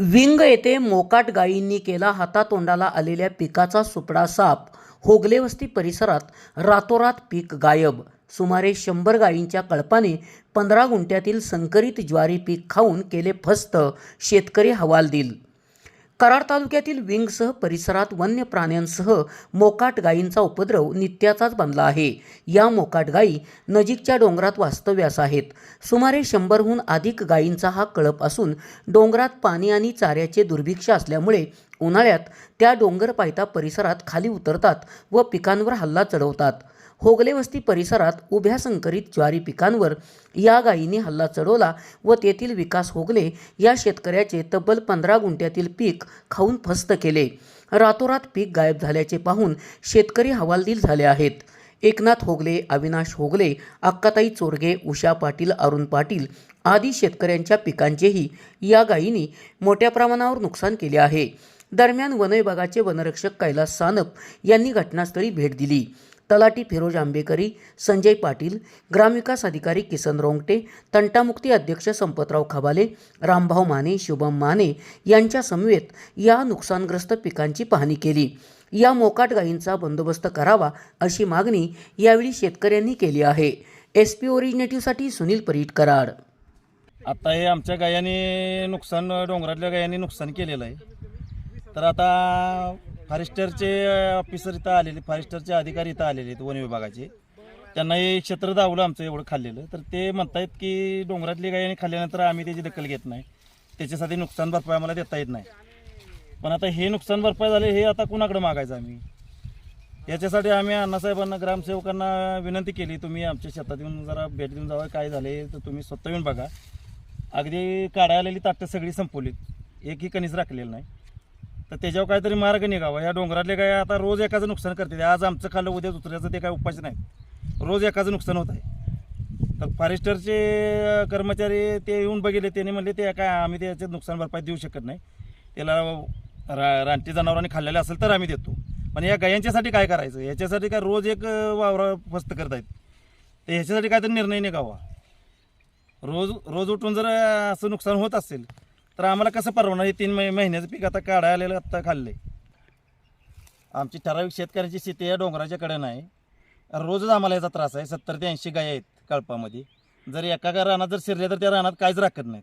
Wing येथे मोकाट गायींनी केला हातातोंडाला आलेल्या पिकाचा सुपडा साप. होगलेवस्ती परिसरात रातोरात पीक गायब. सुमारे शंभर गायींच्या कळपाने पंधरा गुंठ्यातील संकरित ज्वारी पीक खाऊन केले फस्त. शेतकरी हवालदिल कराड तालुक्यातील विंगसह परिसरात वन्य प्राण्यांसह मोकाट गायींचा उपद्रव नित्याचाच बनला आहे. या मोकाट गायी नजीकच्या डोंगरात वास्तव्यास आहेत. सुमारे शंभरहून अधिक गायींचा हा कळप असून डोंगरात पाणी आणि चाऱ्याचे दुर्भिक्ष असल्यामुळे उन्हाळ्यात त्या डोंगर पायथा परिसरात खाली उतरतात व पिकांवर हल्ला चढवतात. होगले वस्ती परिसरात उभ्या संकरित ज्वारी पिकांवर या गायीने हल्ला चढवला व तेथील विकास होगले या शेतकऱ्याचे तब्बल पंधरा गुंठ्यातील पीक खाऊन फस्त केले. रातोरात पीक गायब झाल्याचे पाहून शेतकरी हवालदिल झाले आहेत. एकनाथ होगले अविनाश होगले अक्काताई चोरगे उषा पाटील अरुण पाटील आदी शेतकऱ्यांच्या पिकांचेही या गायींनी मोठ्या प्रमाणावर नुकसान केले आहे. दरम्यान वनविभागाचे वनरक्षक कैलास सानप यांनी घटनास्थळी भेट दिली. तलाटी फिरोज आंबेकरी संजय पाटील ग्रामविकास अधिकारी किसन रोंगटे तंटामुक्ती अध्यक्ष संपतराव खबाले रामभाऊ माने शुभम माने यांच्या समवेत या नुकसानग्रस्त पिकांची पाहणी केली. या मोकाट गायींचा बंदोबस्त करावा अशी मागणी यावेळी शेतकऱ्यांनी केली आहे. एस पी ओरिजिनेटिव्हसाठी सुनील परीट कराड. आता हे आमच्या गायांनी नुकसान डोंगरातल्या गायांनी नुकसान केलेलं आहे. तर आता फॉरेस्टरचे ऑफिसर इथं आलेले फॉरेस्टरचे अधिकारी इथं आलेले आहेत वन विभागाचे. त्यांना हे क्षेत्र दावलं आमचं एवढं खाल्लेलं. तर ते म्हणतायत की डोंगरातली गायाने खाल्ल्यानंतर आम्ही त्याची दखल घेत नाही. त्याच्यासाठी नुकसान भरपाई आम्हाला देता येत नाही. पण आता हे नुकसान भरपाई झाले हे आता कुणाकडे मागायचं आम्ही? याच्यासाठी आम्ही अण्णासाहेबांना ग्रामसेवकांना विनंती केली तुम्ही आमच्या शेतात येऊन जरा भेट देऊन जावं काय झाले तर तुम्ही स्वतः येऊन बघा. अगदी काढायलेली ताटं सगळी संपवलीत. एकही कणीच राखलेलं नाही. तर त्याच्यावर काहीतरी मार्ग निघावा. या डोंगरातले काय आता रोज एकाचं नुकसान करते आज आमचं खाल्लं उद्या दुसऱ्याचं ते काय उपाय नाही. रोज एकाचं नुकसान होत आहे. तर फॉरेस्टरचे कर्मचारी ते येऊन बघितले त्याने म्हणले ते काय आम्ही त्याचे नुकसान भरपाई देऊ शकत नाही. त्याला रा रानटी जनावरांनी खाल्लेलं असेल तर आम्ही देतो. पण या गायांच्यासाठी काय करायचं? याच्यासाठी काय रोज एक वावरा फस्त करत आहेत तर ह्याच्यासाठी काहीतरी निर्णय निघावा. रोज रोज उठून जर असं नुकसान होत असेल तर आम्हाला कसं परवडणार? हे तीन महि महिन्याचं पीक आता काढायला आलेलं आत्ता खाल्लंय. आमची ठराविक शेतकऱ्यांची शेती या डोंगराच्याकडे नाही रोजच आम्हाला याचा त्रास आहे. सत्तर ते ऐंशी गाय आहेत कळपामध्ये. जर एका रानात जर शिरल्या तर त्या रानात काहीच राखत नाहीत.